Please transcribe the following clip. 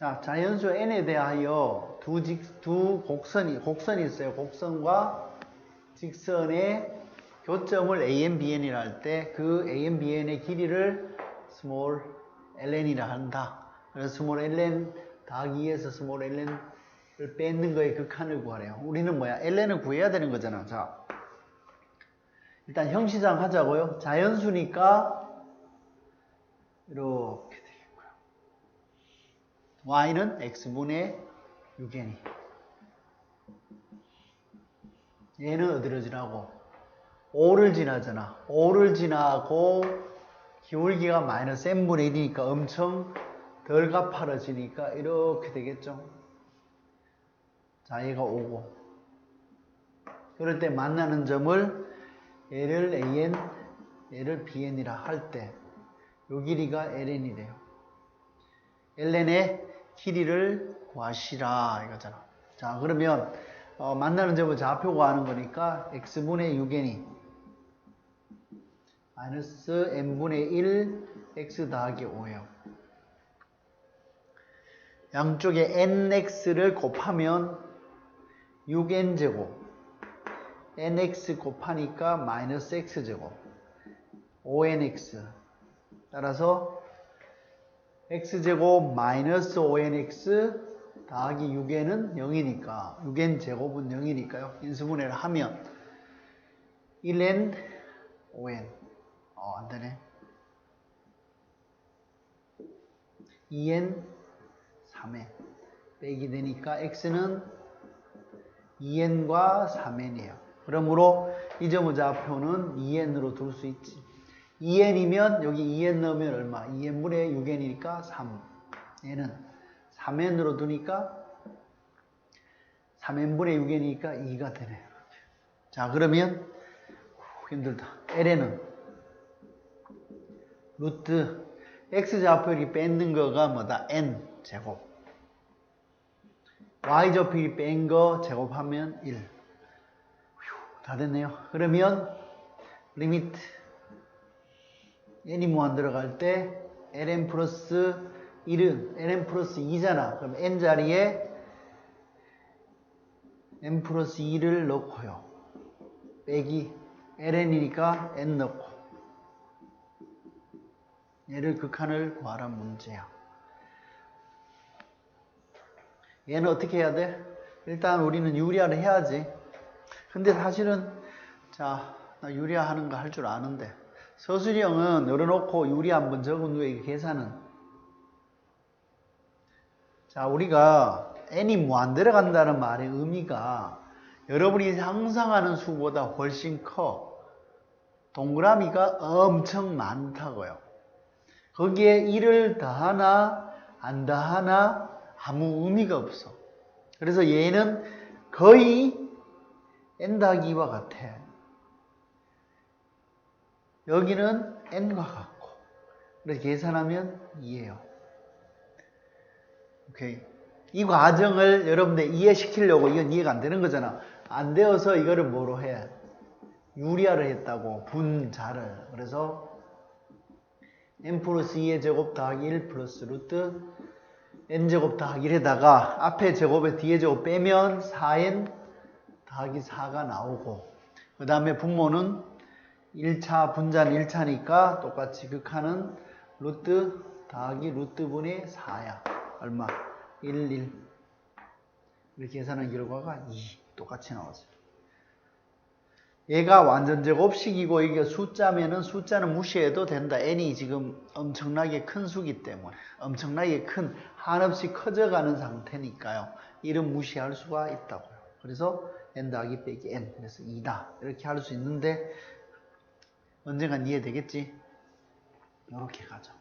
자, 자연수 n에 대하여 두, 직, 두 곡선이, 곡선이 있어요. 곡선과 직선의 교점을 a n, b n이라 할 때 그 a n, b n의 길이를 small ln이라 한다. 그래서 small ln 더하기 2에서 small ln을 뺏는 거에 극한을 구하래요. 우리는 뭐야? ln을 구해야 되는 거잖아. 자, 일단 형시상 하자고요. 자연수니까 이렇게. Y는 x분의 6n이 얘는 어디로 지나고 5를 지나잖아. 5를 지나고 기울기가 마이너스 n분의 1이니까 엄청 덜 가파라지니까 이렇게 되겠죠. 자, 얘가 5고 그럴 때 만나는 점을 얘를 an, 얘를 bn이라 할 때 요 길이가 ln이래요. Ln의 길이를 구하시라 이거잖아. 자, 그러면 어, 만나는 점을 좌표 구하는 거니까 x분의 6n이 마이너스 n분의 1 x 더하기 5예요. 양쪽에 nx를 곱하면 6n제곱 nx 곱하니까 마이너스 x제곱 5nx 따라서 x제곱 마이너스 5nx 더하기 6n은 0이니까 6n 제곱은 0이니까요. 인수분해를 하면 1n 5n 어 안되네 2n 3n 빼기 되니까 x는 2n과 3n이에요. 그러므로 이 점의 좌표는 2n으로 둘 수 있지. 2n이면 여기 2n 넣으면 얼마? 2n분의 6n이니까 3. 얘는 3n으로 두니까 3n분의 6n이니까 2가 되네요. 자 그러면 후, 힘들다. ln은 루트 x좌표를 뺏는 거가 뭐다? n 제곱 y좌표를 뺀 거 제곱하면 1 휴, 다 됐네요. 그러면 리미트 무한 들어갈 때 ln 플러스 1은 ln 플러스 2잖아. 그럼 n 자리에 n 플러스 2를 넣고요. 빼기 ln이니까 n 넣고 얘를 극한을 구하란 문제야. 얘는 어떻게 해야 돼? 일단 우리는 유리화를 해야지. 근데 사실은 자, 나 유리화 하는 거 할 줄 아는데 서술이 형은 열어놓고 유리 한번 적은 후에 이 계산은. 자 우리가 n이 뭐안 들어간다는 말의 의미가 여러분이 상상하는 수보다 훨씬 커. 동그라미가 엄청 많다고요. 거기에 1을 더하나 안 더하나 아무 의미가 없어. 그래서 얘는 거의 n 2와 같아 여기는 n과 같고 그래서 계산하면 2예요. 오케이. 이 과정을 여러분들 이해시키려고 이건 이해가 안 되는 거잖아. 안 되어서 이거를 뭐로 해? 유리화를 했다고 분자를. 그래서 n 플러스 2의 제곱 더하기 1 플러스 루트 n 제곱 더하기 1에다가 앞에 제곱에 뒤에 제곱 빼면 4n 더하기 4가 나오고 그 다음에 분모는 1차 분자는 1차니까 똑같이 극하는 루트 더하기 루트분의 4야. 얼마? 1, 1. 이렇게 계산한 결과가 2. 똑같이 나오죠. 얘가 완전 제곱식이고 이게 숫자면은 숫자는 무시해도 된다. n이 지금 엄청나게 큰 수기 때문에 엄청나게 큰 한없이 커져가는 상태니까요. 이름 무시할 수가 있다고요. 그래서 n 더하기 빼기 n 그래서 2다. 이렇게 할 수 있는데 언젠간 이해되겠지? 이렇게 가죠.